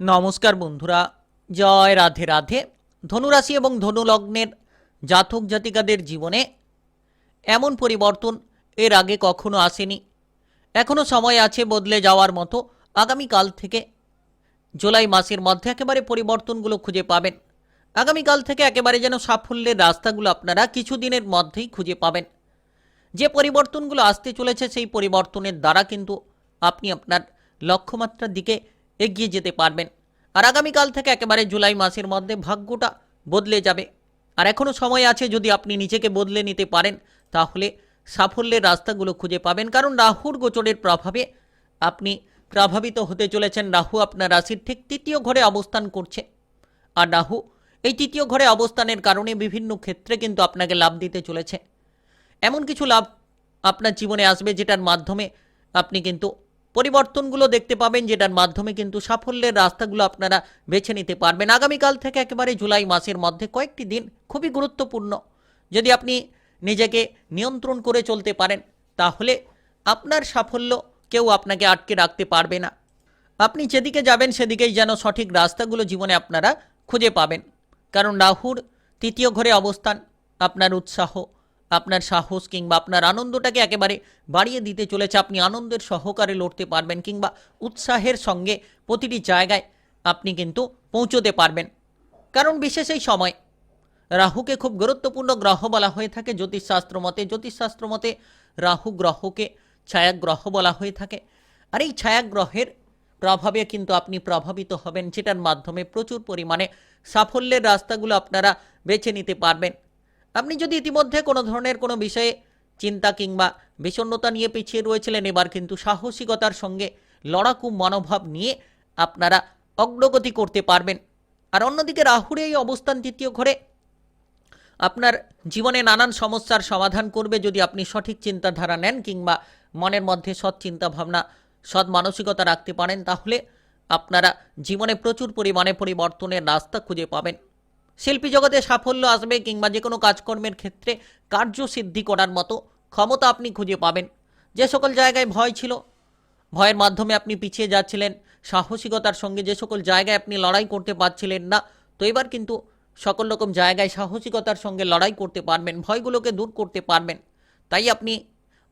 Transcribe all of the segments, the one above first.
নমস্কার বন্ধুরা, জয় রাধে রাধে। ধনুরাশি এবং ধনুলগ্নের জাতক জাতিকাদের জীবনে এমন পরিবর্তন এর আগে কখনো আসেনি। এখনও সময় আছে বদলে যাওয়ার মতো। আগামীকাল থেকে জুলাই মাসের মধ্যে একেবারে পরিবর্তনগুলো খুঁজে পাবেন। আগামীকাল থেকে একেবারে যেন সাফল্যের রাস্তাগুলো আপনারা কিছুদিনের মধ্যেই খুঁজে পাবেন। যে পরিবর্তনগুলো আসতে চলেছে সেই পরিবর্তনের দ্বারা কিন্তু আপনি আপনার লক্ষ্যমাত্রার দিকে এগিয়ে যেতে পারবেন। আর আগামীকাল থেকে একেবারে জুলাই মাসের মধ্যে ভাগ্যটা বদলে যাবে। আর এখনও সময় আছে যদি আপনি নিজেকে বদলে নিতে পারেন, তাহলে সাফল্যের রাস্তাগুলো খুঁজে পাবেন। কারণ রাহুর গোচরের প্রভাবে আপনি প্রভাবিত হতে চলেছেন। রাহু আপনার রাশির ঠিক তৃতীয় ঘরে অবস্থান করছে। আর রাহু এই তৃতীয় ঘরে অবস্থানের কারণে বিভিন্ন ক্ষেত্রে কিন্তু আপনাকে লাভ দিতে চলেছে। এমন কিছু লাভ আপনার জীবনে আসবে যেটার মাধ্যমে আপনি কিন্তু পরিবর্তনগুলো দেখতে পাবেন, যেটার মাধ্যমে কিন্তু সাফল্যের রাস্তাগুলো আপনারা বেছে নিতে পারবেন। আগামীকাল থেকে একেবারে জুলাই মাসের মধ্যে কয়েকটি দিন খুবই গুরুত্বপূর্ণ। যদি আপনি নিজেকে নিয়ন্ত্রণ করে চলতে পারেন, তাহলে আপনার সাফল্য কেউ আপনাকে আটকে রাখতে পারবে না। আপনি যেদিকে যাবেন, সেদিকেই যেন সঠিক রাস্তাগুলো জীবনে আপনারা খুঁজে পাবেন। কারণ রাহুর তৃতীয় ঘরে অবস্থান, আপনার উৎসাহ আপনার সাহস কিংবা আপনার আনন্দটাকে একেবারে বাড়িয়ে দিতে চলেছে। আপনি আনন্দের সহকারে লড়তে পারবেন কিংবা উৎসাহের সঙ্গে প্রতিটি জায়গায় আপনি কিন্তু পৌঁছতে পারবেন। কারণ বিশেষ এই সময় রাহুকে খুব গুরুত্বপূর্ণ গ্রহ বলা হয়ে থাকে জ্যোতিষশাস্ত্র মতে। জ্যোতিষশাস্ত্র মতে রাহু গ্রহকে ছায়াগ্রহ বলা হয়ে থাকে। আর এই ছায়াগ্রহের প্রভাবে কিন্তু আপনি প্রভাবিত হবেন, যেটার মাধ্যমে প্রচুর পরিমাণে সাফল্যের রাস্তাগুলো আপনারা বেছে নিতে পারবেন। আপনি যদি ইতিমধ্যে কোনো ধরনের কোনো বিষয়ে চিন্তা কিংবা বিষণ্ণতা নিয়ে পিছিয়ে রয়েছিলেন, এবার কিন্তু সাহসিকতার সঙ্গে লড়াকু মনোভাব নিয়ে আপনারা অগ্রগতি করতে পারবেন। আর অন্যদিকে রাহুর এই অবস্থান তৃতীয় ঘরে আপনার জীবনে নানান সমস্যার সমাধান করবে যদি আপনি সঠিক চিন্তাধারা নেন কিংবা মনের মধ্যে সৎ চিন্তা ভাবনা সৎ মানসিকতা রাখতে পারেন, তাহলে আপনারা জীবনে প্রচুর পরিমাণে পরিবর্তনের রাস্তা খুঁজে পাবেন। শিল্পী জগতে সাফল্য আসবে কিংবা যে কোনো কাজকর্মের ক্ষেত্রে কার্যসিদ্ধি করার মতো ক্ষমতা আপনি খুঁজে পাবেন। যে সকল জায়গায় ভয় ছিল, ভয়ের মাধ্যমে আপনি পিছিয়ে যাচ্ছিলেন, সাহসিকতার সঙ্গে যে সকল জায়গায় আপনি লড়াই করতে পারছিলেন না, তো এবার কিন্তু সকল রকম জায়গায় সাহসিকতার সঙ্গে লড়াই করতে পারবেন, ভয়গুলোকে দূর করতে পারবেন। তাই আপনি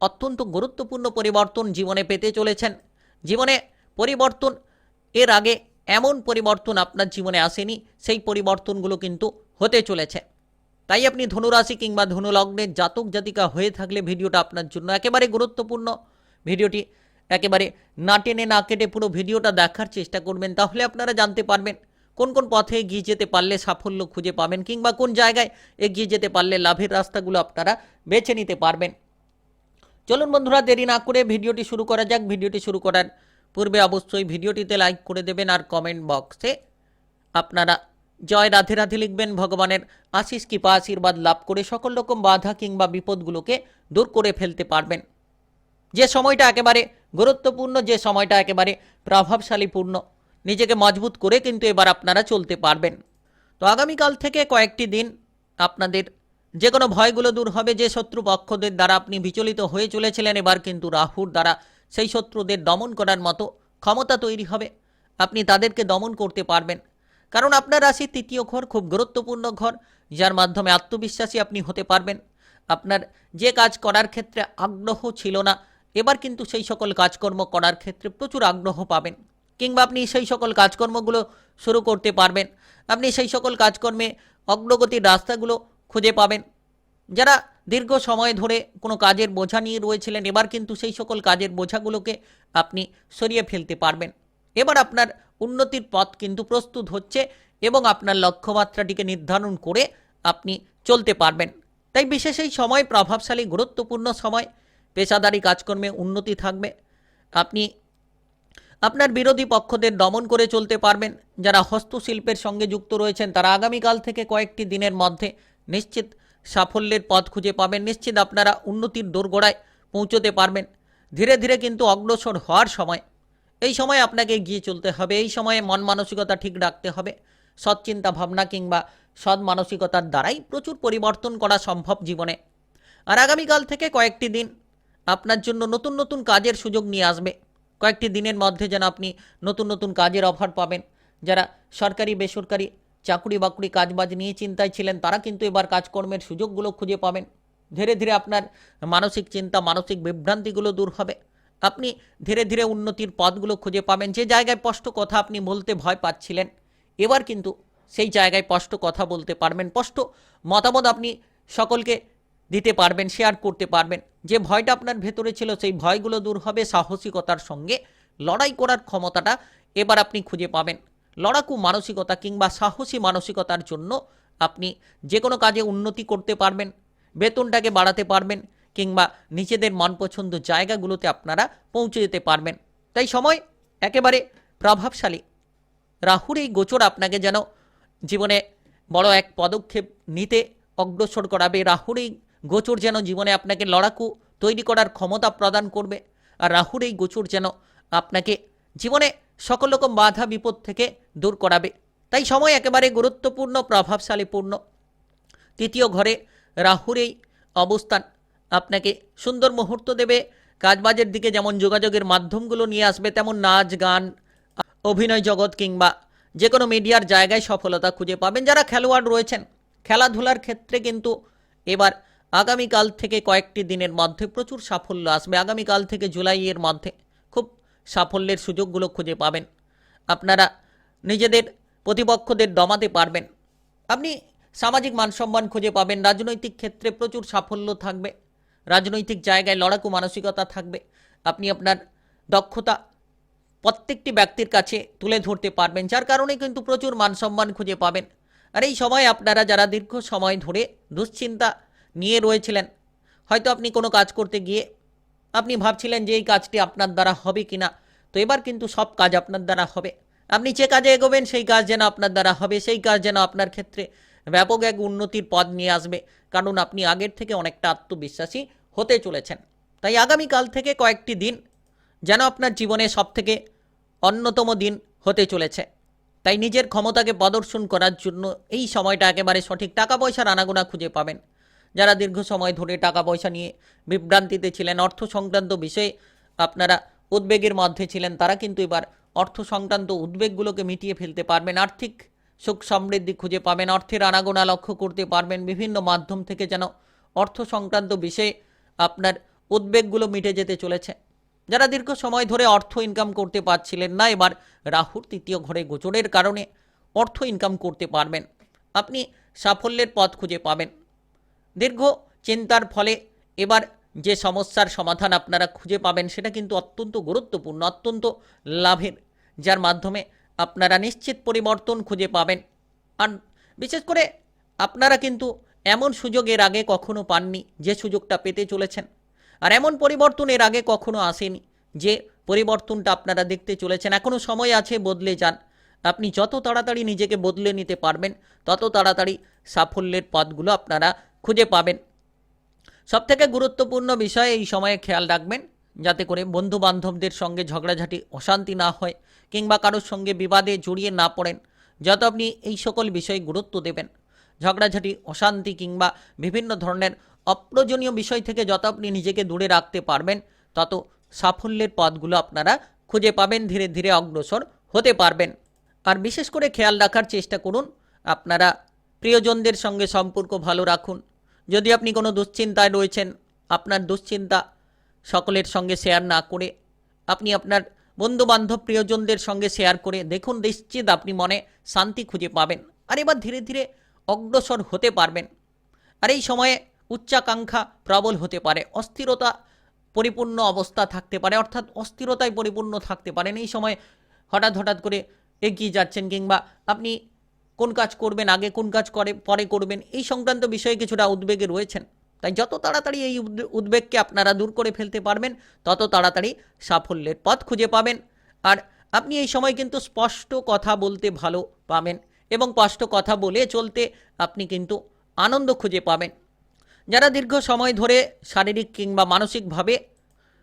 অত্যন্ত গুরুত্বপূর্ণ পরিবর্তন জীবনে পেতে চলেছেন। জীবনে পরিবর্তন এর আগে এমন পরিবর্তন আপনার জীবনে আসেনি, সেই পরিবর্তনগুলো কিন্তু হতে চলেছে। তাই আপনি ধনুরাশি কিংবা ধনুলগ্নের জাতক জাতিকা হয়ে থাকলে ভিডিওটা আপনার জন্য একেবারে গুরুত্বপূর্ণ। ভিডিওটি একেবারে না টেনে না কেটে পুরো ভিডিওটা দেখার চেষ্টা করবেন, তাহলে আপনারা জানতে পারবেন কোন কোন পথে এগিয়ে যেতে পারলে সাফল্য খুঁজে পাবেন কিংবা কোন জায়গায় এগিয়ে যেতে পারলে লাভের রাস্তাগুলো আপনারা বেছে নিতে পারবেন। চলুন বন্ধুরা, দেরি না করে ভিডিওটি শুরু করা যাক। ভিডিওটি শুরু করার পূর্বে অবশ্যই ভিডিওটিতে লাইক করে দেবেন আর কমেন্ট বক্সে আপনারা জয় রাধে রাধে লিখবেন, ভগবানের আশিস কৃপা আশীর্বাদ লাভ করে সকল রকম বাধা কিংবা বিপদগুলোকে দূর করে ফেলতে পারবেন। যে সময়টা একেবারে গুরুত্বপূর্ণ, যে সময়টা একেবারে প্রভাবশালীপূর্ণ, নিজেকে মজবুত করে কিন্তু এবার আপনারা চলতে পারবেন। তো আগামীকাল থেকে কয়েকটি দিন আপনাদের যে কোনো ভয়গুলো দূর হবে, যে শত্রু পক্ষদের দ্বারা আপনি বিচলিত হয়ে চলেছিলেন, এবার কিন্তু রাহুর দ্বারা সেই শত্রুদের দমন করার মতো ক্ষমতা তৈরি হবে। আপনি তাদেরকে দমন করতে পারবেন। কারণ আপনার রাশির তৃতীয় ঘর খুব গুরুত্বপূর্ণ ঘর, যার মাধ্যমে আত্মবিশ্বাসী আপনি হতে পারবেন। আপনার যে কাজ করার ক্ষেত্রে আগ্রহ ছিল না, এবার কিন্তু সেই সকল কাজকর্ম করার ক্ষেত্রে প্রচুর আগ্রহ পাবেন। কিংবা আপনি সেই সকল কাজকর্মগুলো শুরু করতে পারবেন। আপনি সেই সকল কাজকর্মে অগ্রগতির রাস্তাগুলো খুঁজে পাবেন। যারা দীর্ঘ সময় ধরে কোনো কাজের বোঝা নিয়ে রয়েছিলেন, এবার কিন্তু সেই সকল কাজের বোঝাগুলোকে আপনি সরিয়ে ফেলতে পারবেন। এবার আপনার উন্নতির পথ কিন্তু প্রস্তুত হচ্ছে এবং আপনার লক্ষ্যমাত্রাটিকে নির্ধারণ করে আপনি চলতে পারবেন। তাই বিশেষ এই সময় প্রভাবশালী, গুরুত্বপূর্ণ সময়। পেশাদারি কাজকর্মে উন্নতি থাকবে। আপনি আপনার বিরোধী পক্ষদের দমন করে চলতে পারবেন। যারা হস্তশিল্পের সঙ্গে যুক্ত রয়েছেন, তারা আগামীকাল থেকে কয়েকটি দিনের মধ্যে নিশ্চিত সাফল্যের পথ খুঁজে পাবেন, নিশ্চিত আপনারা উন্নতির দোরগোড়ায় পৌঁছতে পারবেন। ধীরে ধীরে কিন্তু অগ্রসর হওয়ার সময়। এই সময় আপনাকে এগিয়ে চলতে হবে, এই সময়ে মন মানসিকতা ঠিক রাখতে হবে। সৎ চিন্তা ভাবনা কিংবা সৎ মানসিকতার দ্বারাই প্রচুর পরিবর্তন করা সম্ভব জীবনে। আর আগামীকাল থেকে কয়েকটি দিন আপনার জন্য নতুন নতুন কাজের সুযোগ নিয়ে আসবে। কয়েকটি দিনের মধ্যে যেন আপনি নতুন নতুন কাজের অফার পাবেন। যারা সরকারি, বেসরকারি চাকুরি বাকুরি কাজবাজ নিয়ে চিন্তায় ছিলেন, তারা কিন্তু এবার কাজকর্মের সুযোগগুলো খুঁজে পাবেন। ধীরে ধীরে আপনার মানসিক চিন্তা, মানসিক বিভ্রান্তিগুলো দূর হবে। আপনি ধীরে ধীরে উন্নতির পথগুলো খুঁজে পাবেন। যে জায়গায় স্পষ্ট কথা আপনি বলতে ভয় পাচ্ছিলেন, এবার কিন্তু সেই জায়গায় স্পষ্ট কথা বলতে পারবেন। স্পষ্ট মতামত আপনি সকলকে দিতে পারবেন শেয়ার করতে পারবেন। যে ভয়টা আপনার ভেতরে ছিল, সেই ভয়গুলো দূর হবে। সাহসিকতার সঙ্গে লড়াই করার ক্ষমতাটা এবার আপনি খুঁজে পাবেন। লড়াকু মানসিকতা কিংবা সাহসী মানসিকতার জন্য আপনি যে কোনো কাজে উন্নতি করতে পারবেন, বেতনটাকে বাড়াতে পারবেন কিংবা নিজেদের মনপছন্দ জায়গাগুলোতে আপনারা পৌঁছে যেতে পারবেন। তাই সময় একেবারে প্রভাবশালী। রাহুর এই গোচর আপনাকে যেন জীবনে বড় এক পদক্ষেপ নিতে অগ্রসর করাবে। রাহুর এই গোচর যেন জীবনে আপনাকে লড়াকু তৈরি করার ক্ষমতা প্রদান করবে। আর রাহুর এই গোচর যেন আপনাকে জীবনে সকল রকম বাধা বিপদ থেকে দূর করাবে। তাই সময় একেবারে গুরুত্বপূর্ণ প্রভাবশালীপূর্ণ তৃতীয় ঘরে রাহুর এই অবস্থান। আপনাকে সুন্দর মুহূর্ত দেবে, কাজবাজের দিকে যেমন যোগাযোগের মাধ্যমগুলো নিয়ে আসবে, তেমন নাচ, গান, অভিনয় জগৎ কিংবা যে কোনো মিডিয়ার জায়গায় সফলতা খুঁজে পাবেন। যারা খেলোয়াড় রয়েছেন, খেলাধুলার ক্ষেত্রে কিন্তু এবার আগামীকাল থেকে কয়েকটি দিনের মধ্যে প্রচুর সাফল্য আসবে। আগামীকাল থেকে জুলাইয়ের মধ্যে খুব সাফল্যের সুযোগগুলো খুঁজে পাবেন। আপনারা নিজেদের প্রতিপক্ষদের দমাতে পারবেন। আপনি সামাজিক মানসম্মান খুঁজে পাবেন, রাজনৈতিক ক্ষেত্রে প্রচুর সাফল্য থাকবে, রাজনৈতিক জায়গায় লড়াকু মানসিকতা থাকবে। আপনি আপনার দক্ষতা প্রত্যেকটি ব্যক্তির কাছে তুলে ধরতে পারবেন, যার কারণে কিন্তু প্রচুর মানসম্মান খুঁজে পাবেন। আর এই সময় আপনারা যারা দীর্ঘ সময় ধরে দুশ্চিন্তা নিয়ে রয়েছিলেন, হয়তো আপনি কোনো কাজ করতে গিয়ে আপনি ভাবছিলেন যে এই কাজটি আপনার দ্বারা হবে কি না তো এবার কিন্তু সব কাজ আপনার দ্বারা হবে। আপনি যে কাজে এগোবেন, সেই কাজ যেন আপনার দ্বারা হবে, সেই কাজ যেন আপনার ক্ষেত্রে ব্যাপক এক উন্নতির পদ নিয়ে আসবে। কারণ আপনি আগের থেকে অনেকটা আত্মবিশ্বাসী হতে চলেছেন। তাই আগামীকাল থেকে কয়েকটি দিন যেন আপনার জীবনে সবথেকে অন্যতম দিন হতে চলেছে। তাই নিজের ক্ষমতাকে প্রদর্শন করার জন্য এই সময়টা একেবারে সঠিক। টাকা পয়সার আনাগোনা খুঁজে পাবেন। যারা দীর্ঘ সময় ধরে টাকা পয়সা নিয়ে বিভ্রান্তিতে ছিলেন, অর্থ সংক্রান্ত বিষয়ে আপনারা উদ্বেগের মধ্যে ছিলেন, তারা কিন্তু এবার অর্থ সংক্রান্ত উদ্বেগগুলোকে মিটিয়ে ফেলতে পারবেন, আর্থিক সুখ সমৃদ্ধি খুঁজে পাবেন, অর্থের আনাগোনা লক্ষ্য করতে পারবেন, বিভিন্ন মাধ্যম থেকে যেন অর্থ সংক্রান্ত বিষয়ে আপনার উদ্বেগগুলো মিটে যেতে চলেছে। যারা দীর্ঘ সময় ধরে অর্থ ইনকাম করতে পারছিলেন না, এবার রাহুর তৃতীয় ঘরে গোচরের কারণে অর্থ ইনকাম করতে পারবেন। আপনি সাফল্যের পথ খুঁজে পাবেন। দীর্ঘ চিন্তার ফলে এবার যে সমস্যার সমাধান আপনারা খুঁজে পাবেন সেটা কিন্তু অত্যন্ত গুরুত্বপূর্ণ, অত্যন্ত লাভের, যার মাধ্যমে আপনারা নিশ্চিত পরিবর্তন খুঁজে পাবেন। আর বিশেষ করে আপনারা কিন্তু এমন সুযোগ এর আগে কখনো পাননি যে সুযোগটা পেতে চলেছেন। আর এমন পরিবর্তন এর আগে কখনো আসেনি যে পরিবর্তনটা আপনারা দেখতে চলেছেন। এখনও সময় আছে, বদলে যান। আপনি যত তাড়াতাড়ি নিজেকে বদলে নিতে পারবেন, তত তাড়াতাড়ি সাফল্যের পথগুলো আপনারা খুঁজে পাবেন। সবথেকে গুরুত্বপূর্ণ বিষয় এই সময়ে খেয়াল রাখবেন, যাতে করে বন্ধু বান্ধবদের সঙ্গে ঝগড়াঝাটি, অশান্তি না হয় কিংবা কারোর সঙ্গে বিবাদে জড়িয়ে না পড়েন, যত আপনি এই সকল বিষয়ে গুরুত্ব দেবেন। ঝগড়াঝাটি, অশান্তি কিংবা বিভিন্ন ধরনের অপ্রয়োজনীয় বিষয় থেকে যত আপনি নিজেকে দূরে রাখতে পারবেন, তত সাফল্যের পথগুলো আপনারা খুঁজে পাবেন, ধীরে ধীরে অগ্রসর হতে পারবেন। আর বিশেষ করে খেয়াল রাখার চেষ্টা করুন, আপনারা প্রিয়জনদের সঙ্গে সম্পর্ক ভালো রাখুন। যদি আপনি কোনো দুশ্চিন্তায় রয়েছেন, আপনার দুশ্চিন্তা সকলের সঙ্গে শেয়ার না করে, আপনি আপনার বন্ধু বান্ধব প্রিয়জনদের সঙ্গে শেয়ার করে দেখুন, নিশ্চিত আপনি মনে শান্তি খুঁজে পাবেন আর এবার ধীরে ধীরে অগ্রসর হতে পারবেন। আর এই সময়ে উচ্চাকাঙ্ক্ষা প্রবল হতে পারে, অস্থিরতা পরিপূর্ণ অবস্থা থাকতে পারে, অর্থাৎ অস্থিরতায় পরিপূর্ণ থাকতে পারেন। এই সময় হঠাৎ হঠাৎ করে এগিয়ে যাচ্ছেন কিংবা আপনি কোন কাজ করবেন, আগে কোন কাজ করে, পরে করবেন, এই সংক্রান্ত বিষয়ে কিছুটা উদ্বেগে রয়েছেন। তাই যত তাড়াতাড়ি এই উদ্বে- উদ্বেগকে আপনারা দূর করে ফেলতে পারবেন, তত তাড়াতাড়ি সাফল্যের পথ খুঁজে পাবেন। আর আপনি এই সময় কিন্তু স্পষ্ট কথা বলতে ভালো পাবেন এবং স্পষ্ট কথা বলে চলতে আপনি কিন্তু আনন্দ খুঁজে পাবেন। যারা দীর্ঘ সময় ধরে শারীরিক কিংবা মানসিকভাবে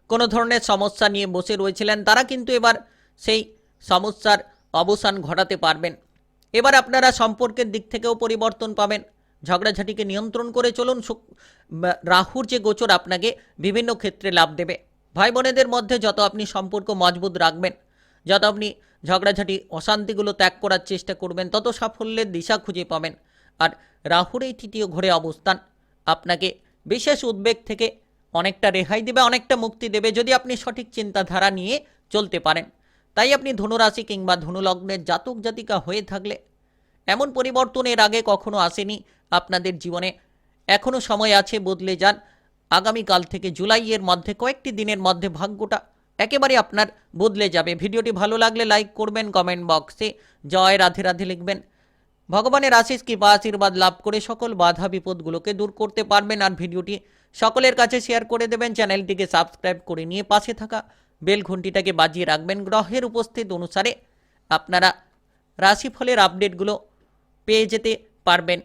কোনো ধরনের সমস্যা নিয়ে বসে রয়েছিলেন, তারা কিন্তু এবার সেই সমস্যার অবসান ঘটাতে পারবেন। এবার আপনারা সম্পর্কের দিক থেকেও পরিবর্তন পাবেন। ঝগড়াঝাটিকে নিয়ন্ত্রণ করে চলুন রাহুর যে গোচর আপনাকে বিভিন্ন ক্ষেত্রে লাভ দেবে। ভাই বোনেদের মধ্যে যত আপনি সম্পর্ক মজবুত রাখবেন, যত আপনি ঝগড়াঝাটি, অশান্তিগুলো ত্যাগ করার চেষ্টা করবেন, তত সাফল্যের দিশা খুঁজে পাবেন। আর রাহুর এই তৃতীয় ঘরে অবস্থান আপনাকে বিশেষ উদ্বেগ থেকে অনেকটা রেহাই দেবে, অনেকটা মুক্তি দেবে যদি আপনি সঠিক চিন্তাধারা নিয়ে চলতে পারেন। তাই আপনি ধনুরাশি কিংবা ধনুলগ্নের জাতক জাতিকা হয়ে থাকলে এমন পরিবর্তন এর আগে কখনো আসেনি। আপনাদের জীবনে এখনও সময় আছে, বদলে যান। আগামীকাল থেকে জুলাইয়ের মধ্যে কয়েকটি দিনের মধ্যে ভাগ্যটা একেবারে আপনার বদলে যাবে। ভিডিওটি ভালো লাগলে লাইক করবেন, কমেন্ট বক্সে জয় রাধে রাধে লিখবেন। ভগবানের আশিস কৃপা, আশীর্বাদ লাভ করে সকল বাধা বিপদগুলোকে দূর করতে পারবেন। আর ভিডিওটি সকলের কাছে শেয়ার করে দেবেন। চ্যানেলটিকে সাবস্ক্রাইব করে নিয়ে পাশে থাকা বেল ঘন্টিটাকে বাজিয়ে রাখবেন। গ্রহের উপস্থিত অনুসারে আপনারা রাশিফলের আপডেটগুলো পেয়ে যেতে পারবেন।